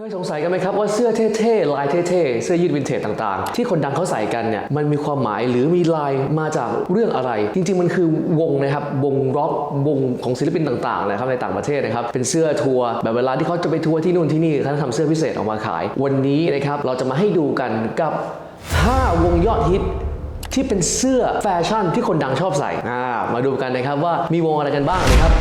เคยสงสัยกันไหมครับว่าเสื้อเท่ๆลายเท่ๆเสื้อยืดวินเทจต่างๆ ที่คนดังเขาใส่กันเนี่ยมันมีความหมายหรือมีลายมาจากเรื่องอะไร จริงๆมันคือวงนะครับวงร็อกวงของศิลปินต่างๆนะครับในต่างประเทศนะครับเป็นเสื้อทัวร์แบบเวลาที่เขาจะไปทัวร์ที่นู่นที่นี่เขาทำเสื้อพิเศษออกมาขาย วันนี้นะครับเราจะมาให้ดูกันกับ 5 วงยอดฮิตที่เป็นเสื้อแฟชั่นที่คนดังชอบใส่มาดูกันนะครับว่ามีวงอะไรกันบ้างนะครับ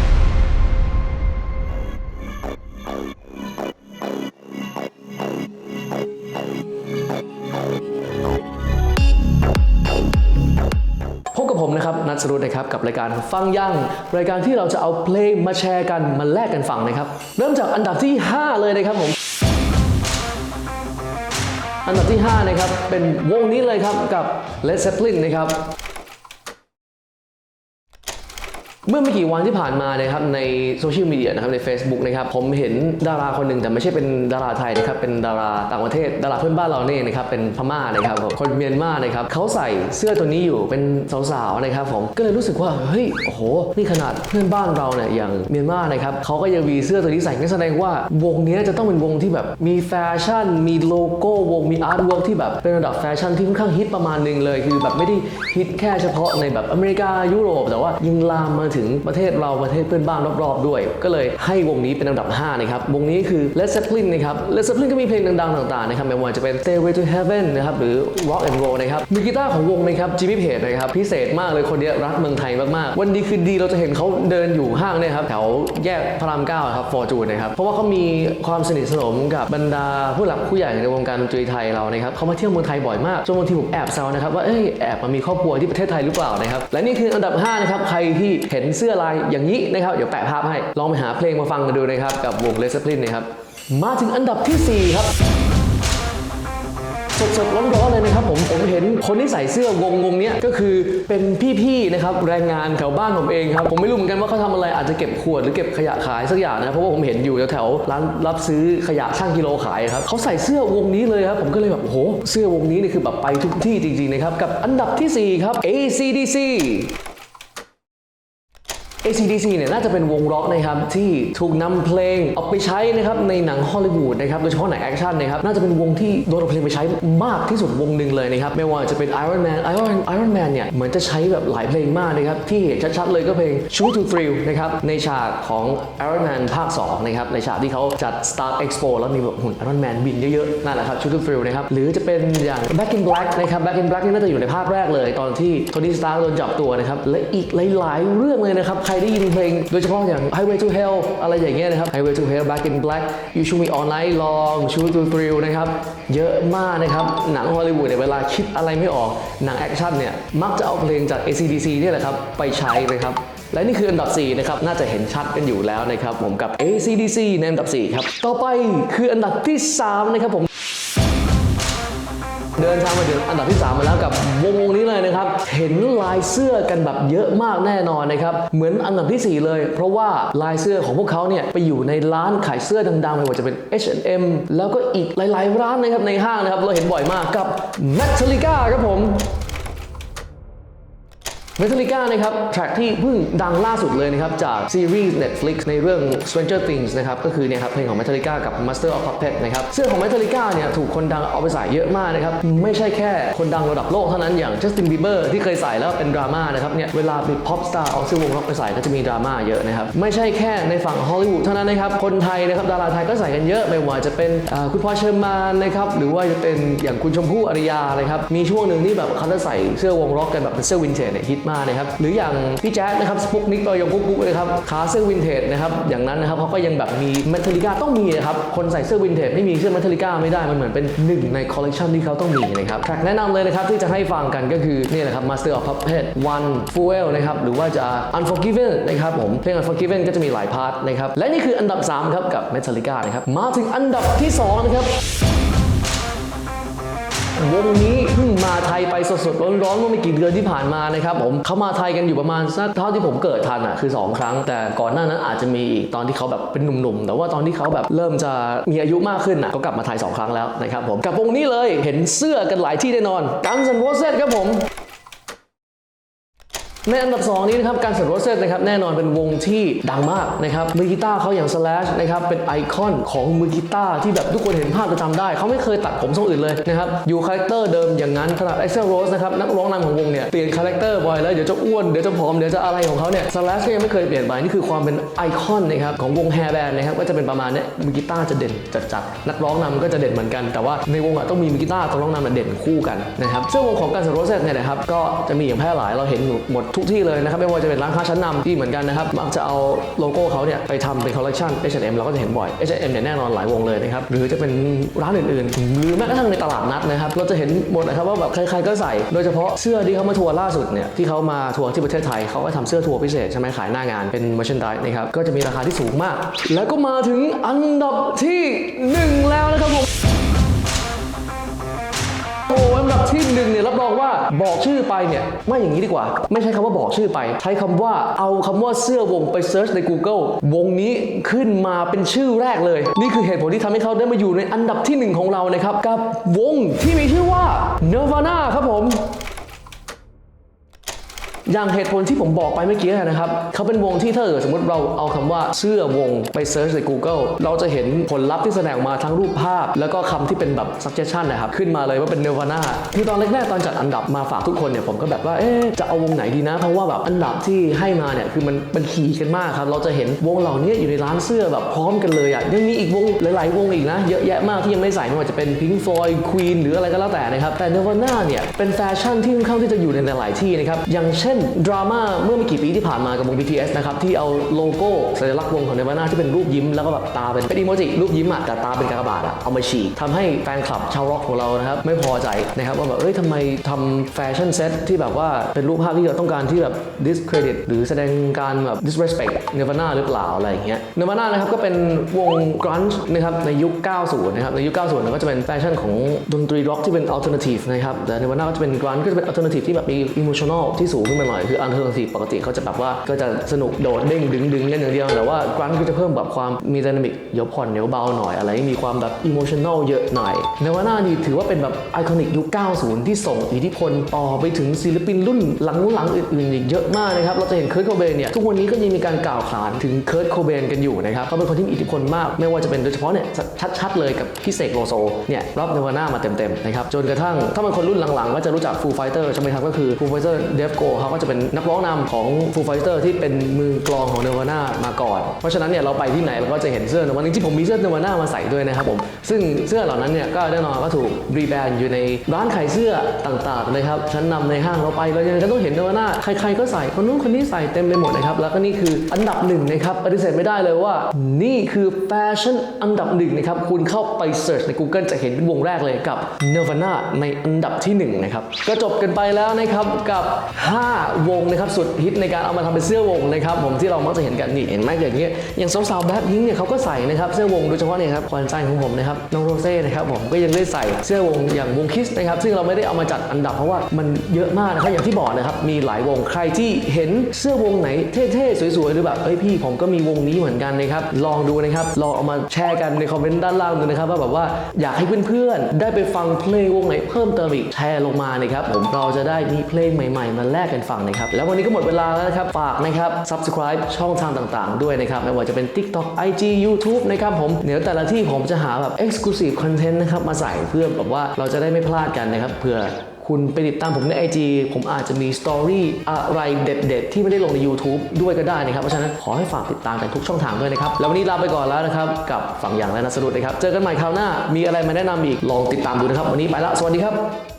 ผมนะครับนัทสรุตนะครับกับรายการฟังยังรายการที่เราจะเอาเพลงมาแชร์กันมาแลกกันฟังนะครับ เริ่มจากอันดับที่ 5 เลยนะครับผมอันดับที่ 5 นะครับ เป็นวงนี้เลยครับกับ Led Zeppelin นะครับ เมื่อไม่กี่วันที่ผ่านมานะครับในโซเชียลมีเดียนะครับใน Facebook นะครับผมเห็นดาราคนหนึ่งแต่ไม่ใช่เป็นดาราไทยนะครับเป็นดาราต่างประเทศดาราเพื่อนบ้านเราเนี่ยนะครับเป็นพม่านะครับคนเมียนมานะครับเขาใส่เสื้อตัวนี้อยู่เป็นสาวๆนะครับผมก็เลยรู้สึกว่าเฮ้ยโอ้โหนี่ขนาดเพื่อนบ้านเราเนี่ยอย่างเมียนมานะครับเขาก็ยังมีเสื้อตัวนี้ใส่งั้นแสดงว่าวงนี้จะต้องเป็นวงที่แบบมีแฟชั่น มีโลโก้วงมีอาร์ตเวิร์กที่แบบเป็นระดับแฟชั่นที่ค่อนข้างฮิตประมาณหนึ่งเลย คือแบบไม่ได้ฮิตแค่เฉพาะในแบบอเมริกายุโรป แต่ว่ายังลามมาถึงประเทศเราประเทศเพื่อนบ้านรอบๆด้วย ก็เลยให้วงนี้เป็นอันดับ 5 นะครับ วงนี้คือ Led Zeppelin นะครับ Led Zeppelin ก็มีเพลงดังๆ ต่างๆ นะครับ ไม่ว่าจะเป็น Stairway to Heaven นะครับ หรือ Rock and Roll นะครับ มือกีตาร์ของวงนะครับ จิมมี่เพจนะครับ พิเศษมากเลย คนเนี้ยรักเมืองไทยมากๆ วันดีคืนดีเราจะเห็นเขาเดินอยู่ห้างเนี่ยครับ แถวแยกพระรามเก้าครับฟอร์จูนนะครับ เพราะว่าเขามีความสนิทสนมกับบรรดาผู้หลักผู้ใหญ่ในวงการดนตรีไทยเรานะครับเขามาเที่ยวเมืองไทยบ่อยมากจนบางทีผมแอบแซวนะครับว่าเอ้ยแอบมามีครอบครัวที่ประเทศไทยหรือเปล่านะครับและนี่คืออันดับ5นะครับใครที่เห็นเสื้อลายอย่างนี้นะครับ เดี๋ยวแปะภาพให้ ลองไปหาเพลงมาฟังกันดูนะครับ กับวงเลสเซปลินนะครับ มาถึงอันดับทีสี่ 4 ครับสดๆร้อนๆเลยนะครับผมผมเห็นคนที่ใส่เสื้อวงวงนี้ก็คือเป็นพี่ๆนะครับแรงงานแถวบ้านผมเองครับผมไม่รู้เหมือนกันว่าเขาทำอะไรอาจจะเก็บขวดหรือเก็บขยะขายสักอย่างนะเพราะว่าผมเห็นอยู่แถวร้านรับซื้อขยะช่างกิโลขายครับเขาใส่เสื้อวงนี้เลยครับผมก็เลยแบบโอ้โหเสื้อวงนี้นี่คือแบบไปทุกที่จริงๆนะครับกับอันดับทีสี่4 ครับ ACDC ACDC เนี่ยน่าจะเป็นวงร็อกนะครับที่ถูกนำเพลงเอาไปใช้นะครับในหนังฮอลลีวูดนะครับโดยเฉพาะหนังแอคชั่นนะครับน่าจะเป็นวงที่โดนเอาเพลงไปใช้มากที่สุดวงหนึ่งเลยนะครับไม่ว่าจะเป็น Iron Man Iron Iron Man เนี่ยเหมือนจะใช้แบบหลายเพลงมากนะครับที่เห็นชัดๆเลยก็เพลง Shoot to Thrill นะครับในฉากของ Iron Man ภาค2นะครับในฉากที่เขาจัด Star Expo แล้วมีแบบหุ่น Iron Man บินเยอะๆนั่นแหละครับ Shoot to Thrill นะครับหรือจะเป็นอย่าง Back in Black นะครับ Back in Black นี่น่าจะอยู่ในภาคแรกเลย ตอนที่โทนี่สตาร์โดนจับตัวนะครับและอีกหลายๆ เรื่องเลยนะครับใครได้ยินเพลง โดยเฉพาะอย่าง Highway to Hell อะไรอย่างเงี้ยนะครับ Highway to Hell Back in Black You Shoot Me All Night Long Shoot to Thrill นะครับ เยอะมากนะครับ หนังฮอลลีวูดเนี่ยเวลาคิดอะไรไม่ออก หนังแอคชั่นเนี่ย มักจะเอาเพลงจาก ACDC เนี่ยแหละครับ ไปใช้นะครับ และนี่คืออันดับ 4 นะครับ น่าจะเห็นชัดกันอยู่แล้วนะครับผมกับ ACDC ในอันดับ 4 ครับ ต่อไปคืออันดับที่ 3 นะครับผม เดินทางมาถึงอันดับที่ 3 มาแล้วกับวงวงนี้เลยนะครับ เห็นลายเสื้อกันแบบเยอะมากแน่นอนนะครับ เหมือนอันดับทีสี่ 4 เลย เพราะว่าลายเสื้อของพวกเขาเนี่ยไปอยู่ในร้านขายเสื้อดังๆไม่ว่าจะเป็น H&M แล้วก็อีกหลายๆร้านนะครับในห้างนะครับ เราเห็นบ่อยมากกับ Metallica ครับผม เมทัลลิก้านะครับแทร็กที่เพิ่งดังล่าสุดเลยนะครับ จากซีรีส์ Netflix ในเรื่อง Stranger Things นะครับ ก็คือเนี่ยครับเพลงของ Metallica กับ Master of Puppets นะครับเสื้อของ Metallica เนี่ยถูกคนดังเอาไปใส่เยอะมากนะครับ ไม่ใช่แค่คนดังระดับโลกเท่านั้นอย่าง Justin Bieber ที่เคยใส่แล้วเป็นดราม่านะครับเนี่ยเวลามี pop star เอาเสื้อวงร็อกไปใส่ก็จะมีดราม่าเยอะนะครับ ไม่ใช่แค่ในฝั่งฮอลลีวูดเท่านั้นนะครับคนไทยนะครับดาราไทยก็ใส่กันเยอะไม่ว่าจะเป็นคุณพลอเชอร์มานนะครับหรือว่าจะเป็นอย่างคุณชมพู่อารยานะครับมีช่วงหนึ่งที่แบบเขาจะใส่เสื้อวงร็อกกันแบบเป็นเสื้อวินเทจเนี่ยฮิตมานะครับหรืออย่างพี่แจ๊ดนะครับสปุกนิกตัวยงกุ๊กกุ๊กนะครับขาเสื้อวินเทจนะครับอย่างนั้นนะครับเขาก็ยังแบบมีเมทัลิก้าต้องมีนะครับคนใส่เสื้อวินเทจไม่มีเสื้อเมทัลิก้าไม่ได้มันเหมือนเป็นหนึ่งในคอลเลกชันที่เขาต้องมีนะครับแทร็กแนะนำเลยนะครับที่จะให้ฟังกันก็คือนี่แหละครับ Master of Puppets One Fuel นะครับหรือว่าจะ Unforgiven นะครับผมเพลง Unforgiven ก็จะมีหลายพาร์ทนะครับและนี่คืออันดับ 3 ครับกับ Metallica นะครับมาถึงอันดับที่ 2 นะครับ วงนี้เพิ่งมาไทยไปสดๆร้อนๆเมื่อไม่กี่เดือนที่ผ่านมานะครับผมเขามาไทยกันอยู่ประมาณสักเท่าที่ผมเกิดทันอะคือ 2 ครั้ง แต่ก่อนหน้านั้นอาจจะมีอีกตอนที่เขาแบบเป็นหนุ่มๆ แต่ว่าตอนที่เขาแบบเริ่มจะมีอายุมากขึ้นอะก็กลับมาไทย 2 ครั้งแล้วนะครับผมกับวงนี้เลยเห็นเสื้อกันหลายที่แน่นอน Guns N' Roses ครับผม ในอันดับ 2 นี้นะครับการเสร็จโรเซตนะครับแน่นอนเป็นวงที่ดังมากนะครับมือกีตาร์เขาอย่าง Slash นะครับเป็นไอคอนของมือกีตาร์ที่แบบทุกคนเห็นภาพจะจำได้ เขาไม่เคยตัดผมทรงอื่นเลยนะครับอยู่คาแรคเตอร์เดิมอย่างนั้นขนาดไอเซลโรสนะครับนักร้องนำของวงเนี่ยเปลี่ยนคาแรคเตอร์บ่อยแล้วเดี๋ยวจะอ้วนเดี๋ยวจะผอมเดี๋ยวจะอะไรของเขาเนี่ย Slash ก็ยังไม่เคยเปลี่ยนไปนี่คือความเป็นไอคอนนะครับของวงแฮร์แบนด์นะครับก็จะเป็นประมาณนี้มือกีตาร์จะเด่นจัดๆนักร้องนำก็จะเด่นเหมือนกัน แต่ว่าในวงอะต้องมีมือกีตาร์ตัวร้องนำเด่นคู่กันนะครับซึ่งวงของการสโรเซตเนี่ยนะครับก็จะมีอย่างแพร่หลายเราเห็นหมดทุกที่เลยนะครับไม่ว่าจะเป็นร้านค้าชั้นนำที่เหมือนกันนะครับมักจะเอาโลโก้เขาเนี่ยไปทำเป็นคอลเลคชัน H&M เราก็จะเห็นบ่อย H&M เนี่ยแน่นอนหลายวงเลยนะครับหรือจะเป็นร้านอื่นๆ หรือแม้กระทั่งในตลาดนัดนะครับเราจะเห็นหมดนะครับว่าแบบใครๆก็ใส่ โดยเฉพาะเสื้อที่เขามาทัวร์ล่าสุดเนี่ยที่เขามาทัวร์ที่ประเทศไทยเขาก็ทำเสื้อทัวร์พิเศษใช่ไหมขายหน้างานเป็น merchandise นะครับก็จะมีราคาที่สูงมาก แล้วก็มาถึงอันดับที่หนึ่งแล้วนะครับผม บอกชื่อไปเนี่ยไม่อย่างนี้ดีกว่า ไม่ใช้คำว่าบอกชื่อไป ใช้คำว่าเอาคำว่าเสื้อวงไปเซิร์ชใน Google วงนี้ขึ้นมาเป็นชื่อแรกเลย นี่คือเหตุผลที่ทำให้เขาได้มาอยู่ในอันดับที่หนึ่งของเรานะครับกับวงที่มีชื่อว่า Nirvana ครับผม อย่างเหตุผลที่ผมบอกไปเมื่อกี้นะครับเขาเป็นวงที่ถ้าเกิดสมมติเราเอาคำว่าเสื้อวงไปเซิร์ชใน Google เราจะเห็นผลลัพธ์ที่แสดงออกมาทั้งรูปภาพ แล้วก็คำที่เป็นแบบ suggestion นะครับ ขึ้นมาเลยว่าเป็น Nirvana คือตอนแรกๆตอนจัดอันดับมาฝากทุกคนเนี่ยผมก็แบบว่าเอ๊จะเอาวงไหนดีนะ เพราะว่าแบบอันดับที่ให้มาเนี่ยคือมันมันขี่กันมากครับเราจะเห็นวงเหล่านี้อยู่ในร้านเสื้อแบบพร้อมกันเลยอะยังมีอีกวงหลาย ๆ วงอีกนะเยอะแยะมากที่ยังไม่ใส่ไม่ว่าจะเป็น Pink Floyd Queen หรืออะไรก็แล้วแต่นะครับแต่ Nirvana เนี่ยเป็นแฟชั่นที่ค่อนข้างที่จะอยู่ในหลาย ๆ ที่นะครับอย่างเช่นดราม่าเมื่อไม่กี่ปีที่ผ่านมากับวง BTS นะครับที่เอาโลโก้สัญลักษณ์วงของ Nirvana ที่เป็นรูปยิ้มแล้วก็แบบตาเป็นเป็นอีโมจิรูปยิ้มอะแต่ตาเป็นกากบาทอะเอามาฉีกทำให้แฟนคลับชาวร็อกของเรานะครับไม่พอใจนะครับว่าแบบเอ้ยทำไมทำแฟชั่นเซ็ตที่แบบว่าเป็นรูปภาพที่เราต้องการที่แบบ discredit หรือแสดงการแบบ disrespect Nirvana หรือเปล่าอะไรอย่างเงี้ย Nirvana นะครับก็เป็นวง grunge นะครับในยุค 90 นะครับในยุค 90เนี่ยก็จะเป็นแฟชั่นของดนตรีร็อกที่เป็น alternative นะครับแต่ Nirvana ก็จะเป็น grunge ก็จะเป็น alternative ที่แบบมี emotional ที่สูงขึ้นมาหน่อยคือ alternative ปกติเขาจะแบบว่าก็จะสนุกโดดเด้งดึงดึงกันอย่างเดียวแต่ว่า grunge ก็จะเพิ่มแบบความมี dynamic เดี๋ยวผ่อนเดี๋ยวเบาหน่อยอะไรมีความแบบ emotional เยอะหน่อย Nirvana นี่ถือว่าเป็นแบบไอคอนิกยุค 90 ที่ส่งอิทธิพลต่อไปถึงศิลปินรุ่นหลังหลังๆอื่นๆอีกเยอะมากนะครับ เราจะเห็นเคิร์ o โคเบนเนี่ยทุกวันนี้ก็ยังมีการกล่าวขานถึงเคิร์ o โคเบนกันอยู่นะครับเขาเป็นคนที่มีอิทธิพลมาก ไม่ว่าจะเป็นโดยเฉพาะเนี่ยชัดๆเลยกับพี่เสกโลโซเนี่ยรับเนวาน่ามาเต็มๆนะครับจนกระทั่งถ้าเป็นคนรุ่นหลังๆ ก็จะรู้จัก Foo Fighter ใช่ไหมครับก็คือ Foo Fighter Dave Go เขาก็จะเป็นนักร้องนำของ Foo Fighter ที่เป็นมือกลองของเนวาน่ามาก่อน เพราะฉะนั้นเนี่ยเราไปที่ไหนเราก็จะเห็นเสื้อเนวาน่าจริงๆผมมีเสื้อเนวาน่ามาใส่ด้วยนะครับผมซึ่งเสื้อเหล่านั้นเนี่ยก็แน่นอนก็ถูกรีแบรนด์อยู่ในร้านขายเสื้อต่างๆนะครับชั้นนำในห้างเราไปเรายังก็ต้องเห็นเนวาน่าใครๆก็ใส่คนนู้นคนนี้ใส่เต็มไปหมดนะครับแล้วก็นี่คืออันดับหนึ่งนะครับปฏิเสธไม่ได้เลยว่า นี่คือแฟชั่นอันดับหนึ่งนะครับคุณเข้าไปเสิร์ชใน Google จะเห็นเป็นวงแรกเลยกับ Nirvana ในอันดับที่หนึ่งนะครับก็จบกันไปแล้วนะครับกับ 5วงนะครับสุดฮิตในการเอามาทำเป็นเสื้อวงนะครับผมที่เรามักจะเห็นกันนี่เห็นไหมอย่างนี้ยอย่างสาวๆแบล็คพิงเนี่ยเขาก็ใส่นะครับเสื้อวงโดยเฉพาะเนี่ยครับควันใจของผมนะครับน้องโรเซ่นะครับผมก็ยังได้ใส่เสื้อวงอย่างวงคิสนะครับซึ่งเราไม่ได้เอามาจัดอันดับเพราะว่ามันเยอะมากนะครับอย่างที่บอกนะครับมีหลายวงใครที่เห็นเสื้อวงไหนเท่ๆสวยๆหรือแบบเอ้ยพี่ผมก็มีวงนี้เหมือนกันนะครับลองดูนะครับลองเอามาแชร์กันในคอมเมนต์ด้านล่างดูนะครับว่าแบบว่าอยากให้เพื่อนๆได้ไปฟังเพลงวงไหนเพิ่มเติมอีกแชร์ลงมานะครับผมเราจะได้มีเพลงใหม่ ๆ มาแลกกันฟังนะครับแล้ววันนี้ก็หมดเวลาแล้วนะครับฝากนะครับ subscribe ช่องทางต่างๆ ด้วยนะครับไม่ว่าจะเป็น TikTok IG YouTube นะครับผมเดี๋ยวแต่ละที่ผมจะหาแบบ exclusive content นะครับมาใส่เพื่อแบบว่าเราจะได้ไม่พลาดกันนะครับเพื่อคุณไปติดตามผมใน IG ผมอาจจะมีสตอรี่อะไรเด็ด ๆ ที่ไม่ได้ลงใน YouTube ด้วยก็ได้นะครับ เพราะฉะนั้นขอให้ฝากติดตามกันทุกช่องทางด้วยนะครับ แล้ววันนี้ลาไปก่อนแล้วนะครับ กับฝั่งอย่างและนัสรุดนะครับ เจอกันใหม่คราวหน้า มีอะไรมาแนะนำอีก ลองติดตามดูนะครับ วันนี้ไปละ สวัสดีครับ